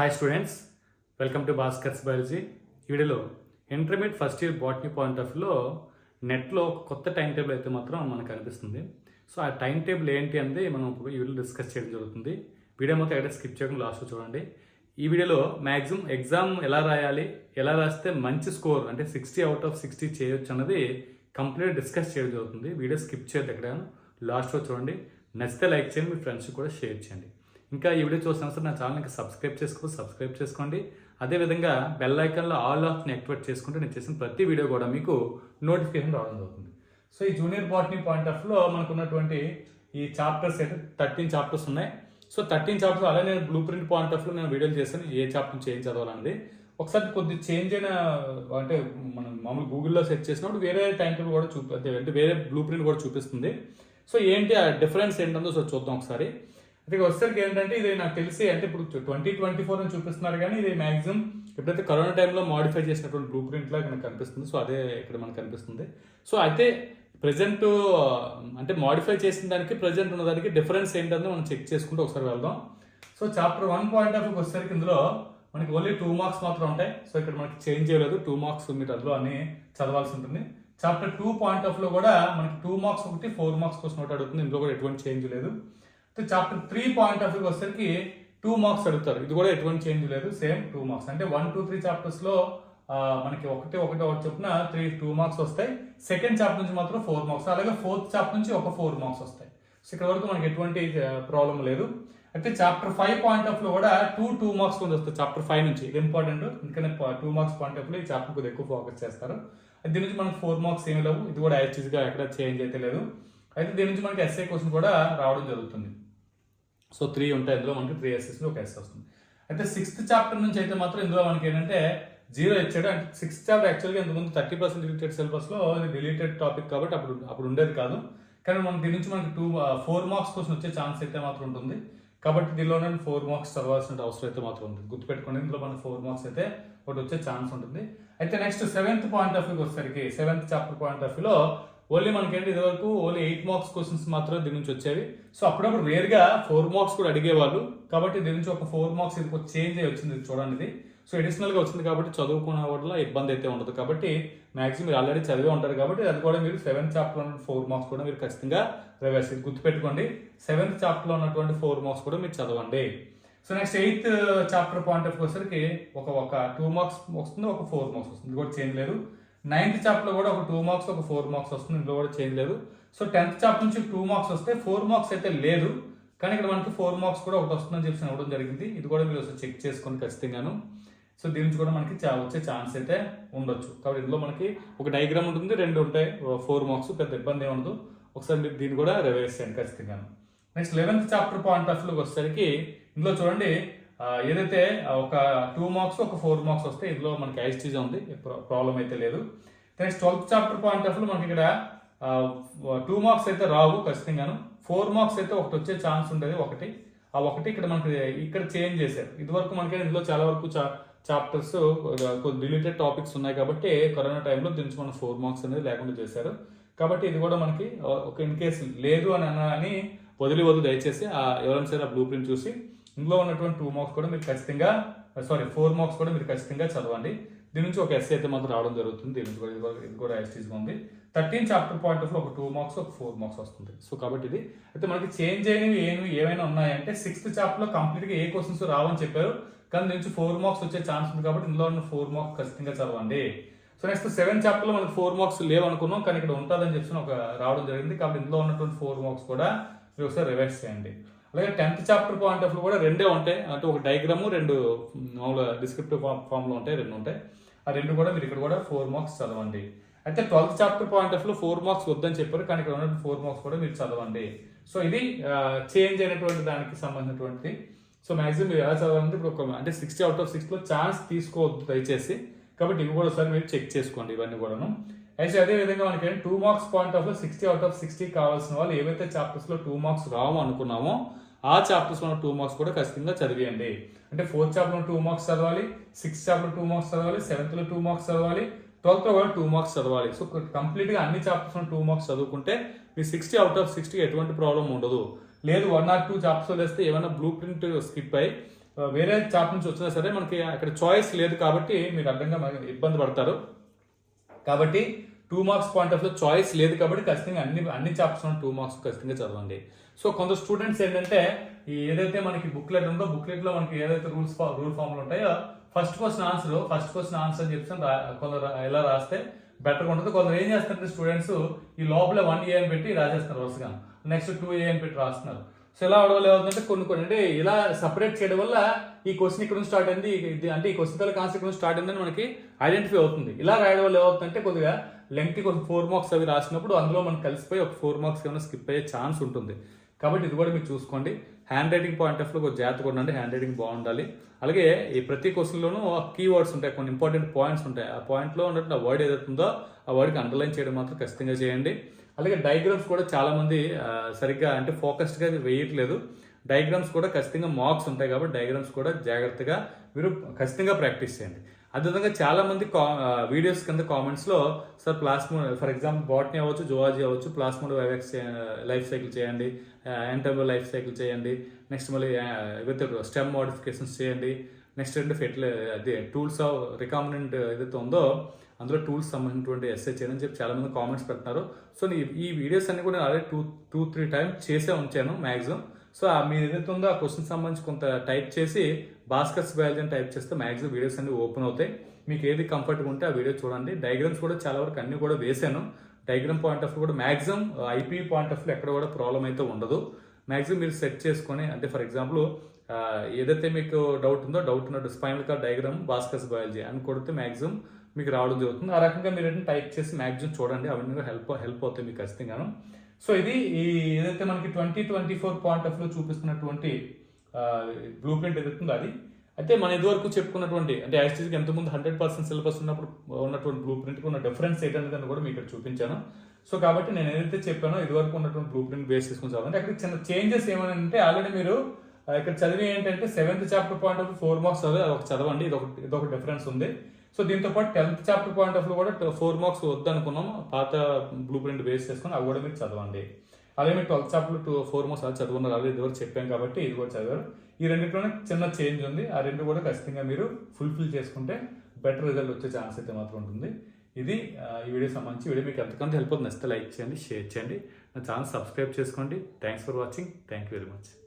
Hi students welcome to Bhaskar's biology ఈ వీడియోలో intermediate first year botany point of వ్యూలో నెట్లో ఒక కొత్త టైం టేబుల్ అయితే మాత్రం మనకు కనిపిస్తుంది. సో ఆ టైం టేబుల్ ఏంటి అనేది మనం ఇప్పుడు ఈ వీడియో డిస్కస్ చేయడం జరుగుతుంది. వీడియో మొత్తం ఎక్కడ స్కిప్ చేయకుండా లాస్ట్ చూడండి. ఈ వీడియోలో మ్యాక్సిమం ఎగ్జామ్ ఎలా రాయాలి ఎలా రాస్తే మంచి స్కోర్ అంటే సిక్స్టీ అవుట్ ఆఫ్ సిక్స్టీ చేయొచ్చు అన్నది కంప్లీట్ డిస్కస్ చేయడం జరుగుతుంది. వీడియో స్కిప్ చేయద్దు ఎక్కడ లాస్ట్లో చూడండి. నచ్చితే లైక్ చేయండి మీ ఫ్రెండ్స్ కూడా షేర్ చేయండి. ఇంకా ఈ వీడియో చూసిన సార్ నా ఛానల్కి సబ్స్క్రైబ్ చేసుకో సబ్స్క్రైబ్ చేసుకోండి. అదేవిధంగా బెల్ ఐకాన్లో ఆల్ ఆఫ్ని యాక్టివేట్ చేసుకుంటే నేను చేసిన ప్రతి వీడియో కూడా మీకు నోటిఫికేషన్ రావడం జరుగుతుంది సో ఈ జూనియర్ బాటనీ పాయింట్ ఆఫ్లో మనకు ఉన్నటువంటి ఈ చాప్టర్స్ అయితే థర్టీన్ చాప్టర్స్ ఉన్నాయి. సో థర్టీన్ చాప్టర్స్ అలాగే నేను బ్లూ ప్రింట్ పాయింట్ ఆఫ్లో నేను వీడియోలు చేశాను. ఏ చాప్టర్ నుంచి ఏం చదవాలన్నది. ఒకసారి కొద్ది చేంజ్ అయిన అంటే మనం మామూలు గూగుల్లో సెర్చ్ చేసినప్పుడు వేరే టైం టేబుల్ కూడా చూపి అంటే అంటే వేరే బ్లూ ప్రింట్ కూడా చూపిస్తుంది. సో ఏంటి ఆ డిఫరెన్స్ ఏంటందో సో చూద్దాం ఒకసారి. అయితే వచ్చేసరికి ఏంటంటే ఇది నాకు తెలిసి అంటే ఇప్పుడు ట్వంటీ ట్వంటీ ఫోర్ అని చూపిస్తున్నారు కానీ ఇది మాక్సిమం ఎప్పుడైతే కరోనా టైంలో మాడిఫై చేసినటువంటి బ్లూ ప్రింట్ లాగా మనకు కనిపిస్తుంది. సో అదే ఇక్కడ మనకు కనిపిస్తుంది. సో అయితే ప్రజెంట్ అంటే మాడిఫై చేసిన దానికి ప్రజెంట్ ఉన్న దానికి డిఫరెన్స్ ఏంటంటే మనం చెక్ చేసుకుంటూ ఒకసారి వెళ్దాం. So chapter one point of వచ్చేసరికి ఇందులో మనకి ఓన్లీ టూ మార్క్స్ మాత్రం ఉంటాయి. సో ఇక్కడ మనకి చేంజ్ చేయలేదు. టూ మార్క్స్ మీరు అందులో అని చదవాల్సి ఉంటుంది. చాప్టర్ టూ పాయింట్ ఆఫ్లో కూడా మనకి టూ మార్క్స్ ఒకటి ఫోర్ మార్క్స్ కోసం ఒకటి అడుగుతుంది. ఇందులో కూడా ఎటువంటి చేంజ్ లేదు. Chapter three point of view వచ్చేసరికి టూ మార్క్స్ అడుగుతారు. ఇది కూడా ఎటువంటి చేంజ్ లేదు సేమ్ టూ మార్క్స్ అంటే వన్ టూ త్రీ చాప్టర్స్లో మనకి ఒకటి ఒకటి ఒకటి చొప్పున త్రీ టూ మార్క్స్ వస్తాయి. సెకండ్ చాప్టర్ నుంచి మాత్రం ఫోర్ మార్క్స్ అలాగే ఫోర్త్ చాప్టర్ నుంచి ఒక ఫోర్ మార్క్స్ వస్తాయి. సో ఇక్కడ వరకు మనకి ఎటువంటి ప్రాబ్లం లేదు. అయితే చాప్టర్ ఫైవ్ పాయింట్ ఆఫ్లో కూడా టూ టూ మార్క్స్ కొంచెం వస్తాయి. చాప్టర్ ఫైవ్ నుంచి. ఇది ఇంపార్టెంట్ ఎందుకంటే టూ మార్క్స్ పాయింట్ ఆఫ్లో ఈ చాప్టర్ కొద్దిగా ఎక్కువ ఫోకస్ చేస్తారు. దీని నుంచి మనకి ఫోర్ మార్క్స్ ఏమి లేవు. ఇది కూడా యాక్చువల్గా ఎక్కడ చేంజ్ అయితే లేదు. అయితే దీని నుంచి మనకి ఎస్ఏ క్వశ్చన్ కూడా రావడం జరుగుతుంది. సో త్రీ ఉంటాయి. ఇందులో మనకి త్రీ ఎస్ఎస్ ఒక ఎస్ వస్తుంది. అయితే సిక్స్త్ చాప్టర్ నుంచి అయితే మాత్రం ఇందులో మనకి ఏంటంటే జీరో ఇచ్చాడు. అంటే సిక్స్త్ చాప్టర్ యాక్చువల్గా ఇంతకుముందు థర్టీ పర్సెంట్ డిలీటెడ్ సిలబస్లో ఇది డిలీటెడ్ టాపిక్ కాబట్టి అప్పుడు అప్పుడు ఉండేది కాదు. కానీ మనం దీని నుంచి మనకి టూ ఫోర్ మార్క్స్ కోసం వచ్చే ఛాన్స్ అయితే మాత్రం ఉంటుంది. కాబట్టి దీనిలోనే ఫోర్ మార్క్స్ చదవాల్సిన అవసరం అయితే మాత్రం ఉంది గుర్తుపెట్టుకోండి ఇందులో మనకి ఫోర్ మార్క్స్ అయితే ఒకటి వచ్చే ఛాన్స్ ఉంటుంది. అయితే నెక్స్ట్ సెవెంత్ పాయింట్ ఆఫ్ వ్యూకి వచ్చేసరికి సెవెంత్ చాప్టర్ పాయింట్ ఆఫ్ వ్యూలో ఓన్లీ మనకేంటి ఇదివరకు ఓన్లీ ఎయిట్ మార్క్స్ క్వశ్చన్స్ మాత్రమే దీని నుంచి వచ్చేవి. సో అప్పుడప్పుడు రేర్గా ఫోర్ మార్క్స్ కూడా అడిగేవాళ్ళు. కాబట్టి దీని నుంచి ఒక ఫోర్ మార్క్స్ ఇది ఒక చేంజ్ అయ్యి వచ్చింది ఇది చూడండి ఇది సో అడిషనల్గా వచ్చింది కాబట్టి చదువుకునే వల్ల ఇబ్బంది అయితే ఉండదు. కాబట్టి మ్యాక్సిమం మీరు ఆల్రెడీ చదివే ఉంటారు కాబట్టి అది కూడా మీరు సెవెంత్ చాప్టర్లో ఉన్న ఫోర్ మార్క్స్ కూడా మీరు ఖచ్చితంగా రివర్స్ ఇది గుర్తుపెట్టుకోండి. సెవెంత్ చాప్టర్లో ఉన్నటువంటి ఫోర్ మార్క్స్ కూడా మీరు చదవండి. So next eighth chapter point of వచ్చేసరికి ఒక ఒక టూ మార్క్స్ వస్తుంది ఒక ఫోర్ మార్క్స్ వస్తుంది. ఇది కూడా చేంజ్ లేదు. నైన్త్ చాప్టర్లో కూడా ఒక టూ మార్క్స్ ఒక ఫోర్ మార్క్స్ వస్తుంది ఇందులో కూడా చేంజ్ లేదు. సో టెన్త్ చాప్టర్ నుంచి టూ మార్క్స్ వస్తే ఫోర్ మార్క్స్ అయితే లేదు కానీ ఇక్కడ మనకి ఫోర్ మార్క్స్ కూడా ఒకటి వస్తుందని చెప్పి ఇవ్వడం జరిగింది. ఇది కూడా మీరు ఒకసారి చెక్ చేసుకొని ఖచ్చితంగాను. సో దీని నుంచి కూడా మనకి చా- వచ్చే ఛాన్స్ అయితే ఉండొచ్చు. కాబట్టి ఇందులో మనకి ఒక డయాగ్రామ్ ఉంటుంది రెండు ఉంటాయి. ఫోర్ మార్క్స్ పెద్ద ఇబ్బంది ఏమి ఉండదు. ఒకసారి మీరు దీన్ని కూడా రివైజ్ చేయండి ఖచ్చితంగాను. Next eleventh chapter point of వ్యూకి వచ్చేసరికి ఇందులో చూడండి ఏదైతే ఒక టూ మార్క్స్ ఒక ఫోర్ మార్క్స్ వస్తే ఇందులో మనకి ఐస్టీజ్ ఉంది. ప్రాబ్లం అయితే లేదు. Next twelfth chapter point of మనకి ఇక్కడ టూ మార్క్స్ అయితే రావు ఖచ్చితంగాను. ఫోర్ మార్క్స్ అయితే ఒకటి వచ్చే ఛాన్స్ ఉండేది ఒకటి. ఆ ఒకటి ఇక్కడ మనకి ఇక్కడ చేంజ్ చేశారు. ఇదివరకు మనకి ఇందులో చాలా వరకు చాప్టర్స్ రిలేటెడ్ టాపిక్స్ ఉన్నాయి కాబట్టి కరోనా టైంలో దీనికి మనం ఫోర్ మార్క్స్ అనేది లేకుండా చేశారు. కాబట్టి ఇది కూడా మనకి ఒక ఇన్ కేసు లేదు అని అని వదిలి వదిలి దయచేసి ఆ ఎవరైనా సరే ఆ బ్లూ ప్రింట్ చూసి ఇందులో ఉన్నటువంటి టూ మార్క్స్ కూడా మీరు ఖచ్చితంగా సారీ ఫోర్ మార్క్స్ కూడా మీరు ఖచ్చితంగా చదవండి. దీని నుంచి ఒక ఎస్సీ అయితే మాత్రం రావడం జరుగుతుంది. దీని నుంచి కూడా ఇది కూడా- ఎస్టీస్గా ఉంది. థర్టీన్ చాప్టర్ పాయింట్ ఆఫ్ ఒక టూ మార్క్స్ ఒక ఫోర్ మార్క్స్ వస్తుంది. సో కాబట్టి ఇది అయితే మనకి చేంజ్ అయినవి ఏమి ఏమైనా ఉన్నాయంటే సిక్స్త్ చాప్టర్లో కంప్లీట్గా ఏ క్వశ్చన్స్ రావని చెప్పారు. కానీ దీని నుంచి ఫోర్ మార్క్స్ వచ్చే ఛాన్స్ ఉంది కాబట్టి ఇందులో ఉన్న ఫోర్ మార్క్స్ ఖచ్చితంగా చదవండి. సో నెక్స్ట్ సెవెన్ చాప్టర్లో మనకి ఫోర్ మార్క్స్ లేవు అనుకున్నాం. కానీ ఇక్కడ ఉంటుందని చెప్పి ఒక రావడం జరిగింది. కాబట్టి ఇందులో ఉన్నటువంటి ఫోర్ మార్క్స్ కూడా మీరు ఒకసారి రివైజ్ చేయండి. అలాగే టెన్త్ చాప్టర్ పాయింట్ ఆఫ్ కూడా రెండే ఉంటాయి. అంటే ఒక డయాగ్రాము రెండు మామూలుగా డిస్క్రిప్టివ్ ఫామ్ ఫామ్లో ఉంటాయి రెండు ఉంటాయి. ఆ రెండు కూడా మీరు ఇక్కడ కూడా ఫోర్ మార్క్స్ చదవండి. అయితే ట్వెల్త్ చాప్టర్ పాయింట్ ఆఫ్లో ఫోర్ మార్క్స్ వద్దని చెప్పారు కానీ ఇక్కడ ఉన్న ఫోర్ మార్క్స్ కూడా మీరు చదవండి. సో ఇది చేంజ్ అయినటువంటి దానికి సంబంధించినటువంటి సో మాక్సిమం మీరు ఎలా చదవాలంటే ఇప్పుడు ఒక అంటే సిక్స్టీ అవుట్ ఆఫ్ సిక్స్లో ఛాన్స్ తీసుకోవద్దు దయచేసి. కాబట్టి ఇవి కూడా ఒకసారి మీరు చెక్ చేసుకోండి ఇవన్నీ కూడాను. అయితే అదే విధంగా మనకి two marks point of sixty out of sixty కావాల్సిన వాళ్ళు ఏవైతే చాప్టర్స్లో టూ మార్క్స్ రావు అనుకున్నామో ఆ చాప్టర్స్లో టూ మార్క్స్ కూడా ఖచ్చితంగా చదివేయండి. అంటే ఫోర్త్ చాప్టర్లో టూ మార్క్స్ చదవాలి సిక్స్త్ చాప్టర్ టూ మార్క్స్ చదవాలి సెవెంత్లో టూ మార్క్స్ చదవాలి ట్వెల్త్లో కూడా టూ మార్క్స్ చదవాలి. సో కంప్లీట్గా అన్ని చాప్టర్స్లో టూ మార్క్స్ చదువుకుంటే మీ సిక్స్టీ అవుట్ ఆఫ్ సిక్స్టీ ఎటువంటి ప్రాబ్లం ఉండదు. లేదు వన్ ఆర్ టూ చాప్టర్స్ వేస్తే ఏమైనా బ్లూ ప్రింట్ స్కిప్ అయ్యి వేరే చాప్టర్ నుంచి వచ్చినా సరే మనకి అక్కడ చాయిస్ లేదు కాబట్టి మీరు అర్థంగా మనకి ఇబ్బంది పడతారు. కాబట్టి టూ మార్క్స్ పాయింట్ ఆఫ్లో చాయిస్ లేదు కాబట్టి ఖచ్చితంగా అన్ని అన్ని చాప్టర్స్ టూ మార్క్స్ ఖచ్చితంగా చదవండి. సో కొంత స్టూడెంట్స్ ఏంటంటే ఈ ఏదైతే మనకి బుక్లెట్ ఉందో బుక్లెట్లో మనకి ఏదైతే రూల్స్ రూల్ ఫామ్లు ఉంటాయో first question answer first question answer అని రా- కొందరు ఎలా రాస్తే బెటర్గా ఉంటుంది కొందరు ఏం చేస్తారంటే స్టూడెంట్స్ ఈ లోపల వన్ ఏ అని పెట్టి రాసేస్తున్నారు వరుసగా. నెక్స్ట్ టూ ఏ అని పెట్టి రాస్తున్నారు. సో ఎలా అవడం ఏమవుతుందంటే కొన్ని కొన్ని అంటే ఇలా సపరేట్ చేయడం వల్ల ఈ క్వశ్చన్ ఇక్కడ నుంచి స్టార్ట్ అయింది ఇది అంటే ఈ క్వశ్చన్ తల కాన్సెప్ట్ నుంచి స్టార్ట్ అయిందని మనకి ఐడెంటిఫై అవుతుంది. ఇలా రాయడం వల్ల ఏమవుతుందంటే కొద్దిగా లెంగ్త్ కొన్ని ఫోర్ మార్క్స్ అవి రాసినప్పుడు అందులో మనం కలిసిపోయి ఒక ఫోర్ మార్క్స్ ఏమైనా స్కిప్ అయ్యే ఛాన్స్ ఉంటుంది. కాబట్టి ఇది కూడా మీరు చూసుకోండి. హ్యాండ్ రైటింగ్ పాయింట్ ఆఫ్ కొంచెం జాగ్రత్తగా ఉండండి. హ్యాండ్ రైటింగ్ బాగుండాలి. అలాగే ఈ ప్రతి క్వశ్చన్లోనూ కీవర్డ్స్ ఉంటాయి కొన్ని ఇంపార్టెంట్ పాయింట్స్ ఉంటాయి. ఆ పాయింట్లో ఉన్నట్టు ఆ వర్డ్ ఏదైతుందో ఆ వర్డ్కి అండర్లైన్ చేయడం మాత్రం ఖచ్చితంగా చేయండి. అలాగే డయాగ్రామ్స్ కూడా చాలామంది సరిగ్గా అంటే ఫోకస్డ్గా వేయట్లేదు. డయాగ్రామ్స్ కూడా ఖచ్చితంగా మార్క్స్ ఉంటాయి కాబట్టి డయాగ్రామ్స్ కూడా జాగ్రత్తగా మీరు ఖచ్చితంగా ప్రాక్టీస్ చేయండి. అదేవిధంగా చాలామంది కా వీడియోస్ కింద కామెంట్స్లో సార్ ప్లాస్మో ఫర్ ఎగ్జాంపుల్ బాటనీ అవ్వచ్చు జువాలజీ అవ్వచ్చు ప్లాస్మోడ్ వైవెక్స్ లైఫ్ సైకిల్ చేయండి ఎంటర్బో లైఫ్ సైకిల్ చేయండి నెక్స్ట్ మళ్ళీ విత్ స్టెమ్ మోడిఫికేషన్స్ చేయండి నెక్స్ట్ అంటే ఫెర్టిలై అదే టూల్స్ ఆఫ్ రికామినెంట్ ఏదైతే ఉందో అందులో టూల్స్ సంబంధించినటువంటి ఎస్ఏ చేయని చెప్పి చాలామంది కామెంట్స్ పెడుతున్నారు. సో ఈ వీడియోస్ అన్ని కూడా already two two three times చేసే ఉంచాను మ్యాక్సిమం సో ఆ మీరు ఏదైతే ఉందో ఆ క్వశ్చన్ సంబంధించి కొంత టైప్ చేసి భాస్కర్స్ బయాలజీ అని టైప్ చేస్తే మ్యాక్సిమం వీడియోస్ అన్ని ఓపెన్ అవుతాయి. మీకు ఏది కంఫర్ట్గా ఉంటే ఆ వీడియో చూడండి. డయాగ్రామ్స్ కూడా చాలా వరకు అన్ని కూడా వేసాను. డయాగ్రామ్ పాయింట్ ఆఫ్ కూడా మ్యాక్సిమం ఐపీ పాయింట్ ఆఫ్ ఎక్కడ కూడా ప్రాబ్లం అయితే ఉండదు. మ్యాక్సిమం మీరు సెట్ చేసుకొని అంటే ఫర్ ఎగ్జాంపుల్ uh, ఏదైతే మీకు డౌట్ ఉందో డౌట్ ఉన్నట్టు spinal cord diagram Bhaskar's biology అని కొడితే మ్యాక్సిమం మీకు రావడం జరుగుతుంది. ఆ రకంగా మీరు టైప్ చేసి మ్యాక్సిమం చూడండి. అవన్నీ హెల్ప్ హెల్ప్ అవుతాయి మీకు ఖచ్చితంగాను. సో ఇది ఈ ఏదైతే మనకి ట్వంటీ ట్వంటీ ఫోర్ పాయింట్ ఆఫ్లో చూపిస్తున్నటువంటి బ్లూ ప్రింట్ ఏదైతే అది. అయితే మన ఇదివరకు చెప్పుకున్నటువంటి అంటే యాక్చువల్గా ఎంతమంది హండ్రెడ్ పర్సెంట్ సిలబస్ ఉన్నప్పుడు ఉన్నటువంటి బ్లూ ప్రింట్కి ఉన్న డిఫరెన్స్ ఏంటనేది కూడా మీకు ఇక్కడ చూపించాను. సో కాబట్టి నేను ఏదైతే చెప్పానో ఇదివరకు ఉన్నటువంటి బ్లూ ప్రింట్ బేస్ చేసుకుని చదవండి. అక్కడ చిన్న చేంజెస్ ఏమైనా అంటే ఆల్రెడీ మీరు ఇక్కడ చదివి ఏంటంటే seventh chapter point of four marks చదివి అది ఒక చదవండి. ఇది ఒక ఇది ఒక డిఫరెన్స్ ఉంది. సో దీంతో పాటు టెన్త్ చాప్టర్ పాయింట్ ఆఫ్లో కూడా ఫోర్ మార్క్స్ వద్దనుకున్నాం. పాత బ్లూ ప్రింట్ బేస్ చేసుకుని అవి కూడా మీరు చదవండి. అలాగే మీరు twelfth chapter two four marks అది చదువున్నారు అలాగే ఇదివరకు చెప్పాం కాబట్టి ఇది కూడా చదివారు. ఈ రెండింటిలోనే చిన్న చేంజ్ ఉంది. ఆ రెండు కూడా ఖచ్చితంగా మీరు ఫుల్ఫిల్ చేసుకుంటే బెటర్ రిజల్ట్ వచ్చే ఛాన్స్ అయితే మాత్రం ఉంటుంది. ఇది ఈ వీడియో సంబంధించి వీడియో మీకు ఎంతకంత హెల్ప్ అవుతుంది నచ్చితే లైక్ చేయండి షేర్ చేయండి. నా ఛానల్ సబ్స్క్రైబ్ చేసుకోండి. Thanks for watching thank you very much